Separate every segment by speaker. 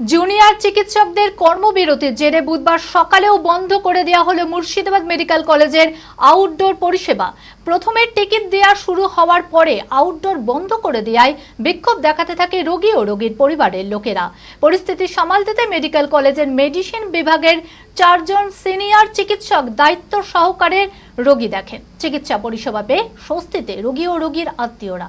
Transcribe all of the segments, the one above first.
Speaker 1: Junior চিকিৎসকদের কর্মবিরতির জেরে বুধবার সকালেও বন্ধ করে দেওয়া হলো মুর্শিদাবাদ মেডিকেল কলেজের আউটডোর পরিষেবা। প্রথমে টিকিট দেওয়া শুরু হওয়ার পরে আউটডোর বন্ধ করে দেওয়ায় বিক্ষোভ দেখাতে থাকে রোগী ও রোগীর পরিবারের লোকেরা। পরিস্থিতি সামাল দিতে মেডিকেল কলেজের মেডিসিন বিভাগের চারজন সিনিয়র চিকিৎসক দায়িত্ব সহকারে রোগী দেখেন। চিকিৎসা পরিষেবা পেয়ে স্বস্তিতে রোগী ও রোগীর আত্মীয়রা।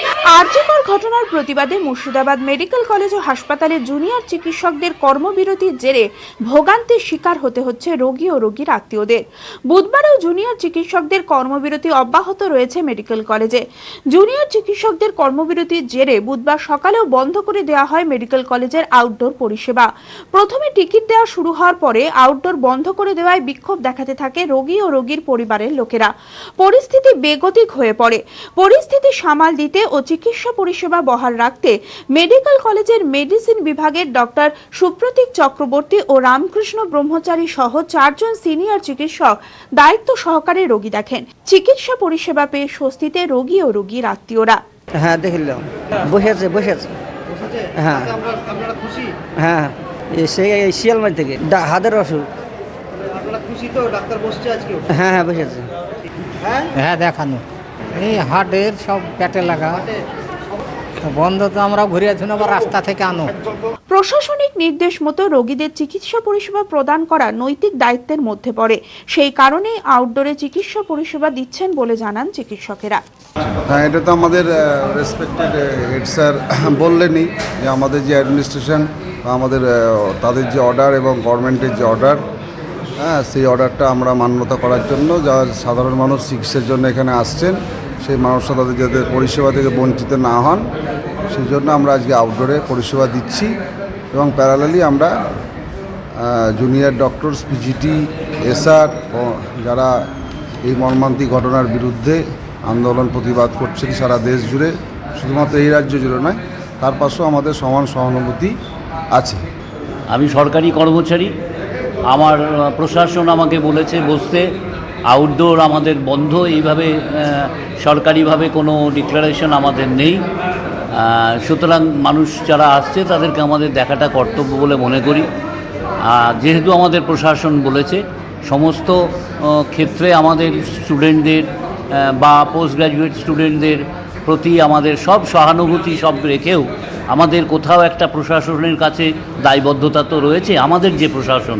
Speaker 2: আর্যকর ঘটনার প্রতিবাদে মুর্শিদাবাদ মেডিকেল কলেজ ও হাসপাতালে জুনিয়র চিকিৎসকদের কর্মবিরতির জেরে ভোগান্তির শিকার হতে হচ্ছে রোগী ও রোগীর আত্মীয়দের। বুধবারেও জুনিয়র চিকিৎসকদের কর্মবিরতি অব্যাহত রয়েছে মেডিকেল কলেজে। জুনিয়র চিকিৎসকদের কর্মবিরতির জেরে বুধবার সকালেও বন্ধ করে দেওয়া হয় মেডিকেল কলেজের আউটডোর পরিষেবা। প্রথমে টিকিট দেওয়া শুরু হওয়ার পরে আউটডোর বন্ধ করে দেওয়ায় বিক্ষোভ দেখাতে থাকে রোগী ও রোগীর পরিবারের লোকেরা। পরিস্থিতি বেগতিক হয়ে পড়ে। পরিস্থিতি সামাল দিতে ও চিকিৎসা পরিষেবা বহাল রাখতে মেডিকেল কলেজের মেডিসিন বিভাগের ডক্টর সুপ্রতীক চক্রবর্তী ও রামকৃষ্ণ ব্রহ্মচারী সহ চারজন সিনিয়র চিকিৎসক দায়িত্ব সহকারে রোগী দেখেন। চিকিৎসা পরিষেবা পেয়ে স্বস্তিতে রোগী ও রোগীর আত্মীয়রা।
Speaker 3: হ্যাঁ দেখিলাম বসে আছে বসে আছে হ্যাঁ হ্যাঁ সেই শিয়ালমারি থেকে হাতের অসুখ।
Speaker 4: আপনারা খুশি তো? ডাক্তার বসছে আজকে
Speaker 3: হ্যাঁ হ্যাঁ বসে আছে
Speaker 4: হ্যাঁ?
Speaker 5: হ্যাঁ দেখানো। এই হাটের সব পেটে লাগা। বন্ধ তো আমরা ঘুরে আছি না আবার রাস্তা থেকে আনো।
Speaker 2: প্রশাসনিক নির্দেশ মতো রোগীদের চিকিৎসা পরিষেবা প্রদান করা নৈতিক দায়িত্বের মধ্যে পড়ে। সেই কারণেই আউটডোরে চিকিৎসা পরিষেবা দিচ্ছেন বলে জানান চিকিৎসকেরা।
Speaker 6: হ্যাঁ এটা তো আমাদের রেসপেক্টেড হেড স্যার বললেনই যে আমাদের যে অ্যাডমিনিস্ট্রেশন আমাদের তাদের যে অর্ডার এবং গভর্নমেন্টের যে অর্ডার হ্যাঁ সেই অর্ডারটা আমরা মান্যতা করার জন্য যা সাধারণ মানুষ চিকিৎসার জন্য এখানে আসছেন, সেই মানুষরা তাদের যাতে পরিষেবা থেকে বঞ্চিত না হন, সেই জন্য আমরা আজকে আউটডোরে পরিষেবা দিচ্ছি এবং প্যারালালি আমরা জুনিয়র ডক্টরস পিজিটি এসআর যারা এই মর্মান্তিক ঘটনার বিরুদ্ধে আন্দোলন প্রতিবাদ করছেন সারা দেশ জুড়ে, শুধুমাত্র এই রাজ্য জুড়ে নয়, তার পাশেও আমাদের সমান সহানুভূতি আছে।
Speaker 7: আমি সরকারি কর্মচারী আমার প্রশাসন আমাকে বলেছে, বসতে আউটডোর আমাদের বন্ধ, এইভাবে সরকারিভাবে কোনো ডিক্লারেশন আমাদের নেই। সুতরাং মানুষ যারা আসছে, তাদেরকে আমাদের দেখাটা কর্তব্য বলে মনে করি। যেহেতু আমাদের প্রশাসন বলেছে, সমস্ত ক্ষেত্রে আমাদের স্টুডেন্টদের বা পোস্ট গ্র্যাজুয়েট স্টুডেন্টদের প্রতি আমাদের সব সহানুভূতি সব রেখেও আমাদের কোথাও একটা প্রশাসনের কাছে দায়বদ্ধতা তো রয়েছে। আমাদের যে প্রশাসন